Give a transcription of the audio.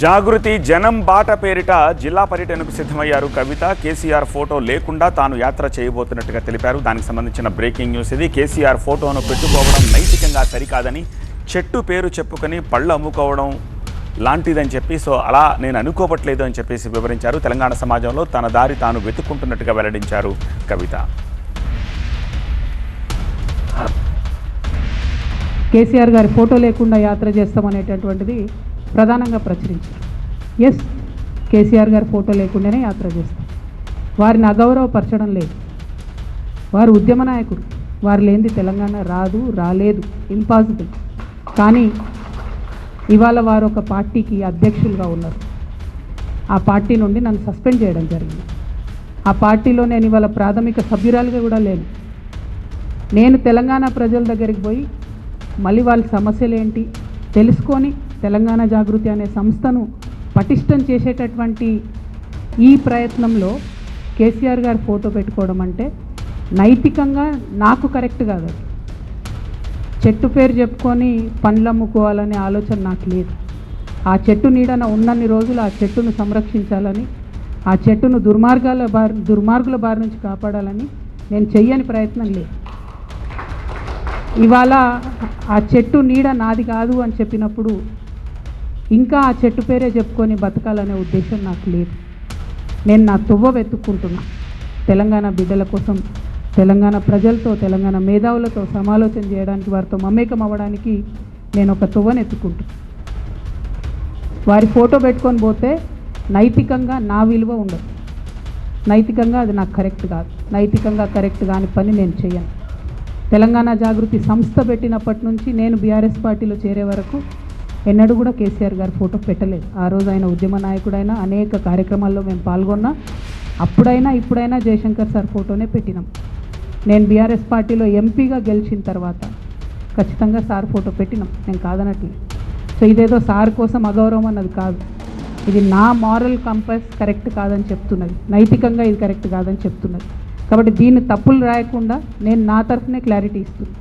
జాగృతి జనం బాట పేరిట జిల్లా పర్యటనకు సిద్ధమయ్యారు కవిత. కేసీఆర్ ఫోటో లేకుండా తాను యాత్ర చేయబోతున్నట్టుగా తెలిపారు. దానికి సంబంధించిన బ్రేకింగ్ న్యూస్ ఇది. కేసీఆర్ ఫోటోను పెట్టుకోవడం నైతికంగా సరికాదని చెట్టు పేరు చెప్పుకొని పళ్ళు అమ్ముకోవడం లాంటిదని చెప్పి సో అలా నేను అనుకోవట్లేదు అని చెప్పేసి వివరించారు. తెలంగాణ సమాజంలో తన దారి తాను వెతుక్కుంటున్నట్టుగా వెల్లడించారు కవిత. కేసీఆర్ గారి ఫోటో లేకుండా యాత్ర చేస్తామనేటటువంటిది ప్రధానంగా ప్రచురించారు. ఎస్ కేసీఆర్ గారి ఫోటో లేకుండానే యాత్ర చేస్తారు. వారిని అగౌరవపరచడం లేదు. వారు ఉద్యమ నాయకుడు. వారు లేనిది తెలంగాణ రాదు రాలేదు. ఇంపాసిబుల్ కానీ ఇవాళ వారు ఒక పార్టీకి అధ్యక్షులుగా ఉన్నారు. ఆ పార్టీ నుండి నన్ను సస్పెండ్ చేయడం జరిగింది. ఆ పార్టీలో నేను ఇవాళ ప్రాథమిక సభ్యురాలుగా కూడా లేను. నేను తెలంగాణ ప్రజల దగ్గరికి పోయి మళ్ళీ వాళ్ళ సమస్యలు ఏంటి తెలుసుకొని తెలంగాణ జాగృతి అనే సంస్థను పటిష్టం చేసేటటువంటి ఈ ప్రయత్నంలో కేసీఆర్ గారు ఫోటో పెట్టుకోవడం అంటే నైతికంగా నాకు కరెక్ట్ కాదు చెట్టు పేరు చెప్పుకొని పండ్లు అమ్ముకోవాలనే ఆలోచన నాకు లేదు. ఆ చెట్టు నీడన ఉన్నన్ని రోజులు ఆ చెట్టును సంరక్షించాలని ఆ చెట్టును దుర్మార్గాల బారి దుర్మార్గుల బారి నుంచి కాపాడాలని నేను చెయ్యని ప్రయత్నం లేదు. ఇవాళ ఆ చెట్టు నీడ నాది కాదు అని చెప్పినప్పుడు ఇంకా ఆ చెట్టు పేరే చెప్పుకొని బతకాలనే ఉద్దేశం నాకు లేదు. నేను నా తువ్వ వెతుక్కుంటున్నా. తెలంగాణ బిడ్డల కోసం తెలంగాణ ప్రజలతో తెలంగాణ మేధావులతో సమాలోచన చేయడానికి వారితో మమేకం అవ్వడానికి నేను ఒక తువ్వను ఎత్తుకుంటున్నా వారి ఫోటో పెట్టుకొని పోతే నైతికంగా నా విలువ ఉండదు. నైతికంగా అది నాకు కరెక్ట్ కాదు. నైతికంగా కరెక్ట్ కాని పని నేను చేయను తెలంగాణ జాగృతి సంస్థ పెట్టినప్పటి నుంచి నేను బీఆర్ఎస్ పార్టీలో చేరే వరకు ఎన్నడూ కూడా కేసీఆర్ గారు ఫోటో పెట్టలేదు. ఆ రోజు ఆయన ఉద్యమ నాయకుడైనా అనేక కార్యక్రమాల్లో మేము పాల్గొన్నా అప్పుడైనా ఇప్పుడైనా జయశంకర్ సార్ ఫోటోనే పెట్టినాం. నేను బీఆర్ఎస్ పార్టీలో ఎంపీగా గెలిచిన తర్వాత ఖచ్చితంగా సార్ ఫోటో పెట్టినాం. నేను కాదనట్లేదు సో ఇదేదో సార్ కోసం అగౌరవం అన్నది కాదు. ఇది నా మారల్ కంపస్ కరెక్ట్ కాదని చెప్తున్నది. నైతికంగా ఇది కరెక్ట్ కాదని చెప్తున్నది. కాబట్టి దీన్ని తప్పులు రాయకుండా నేను నా తరఫునే క్లారిటీ ఇస్తున్నాను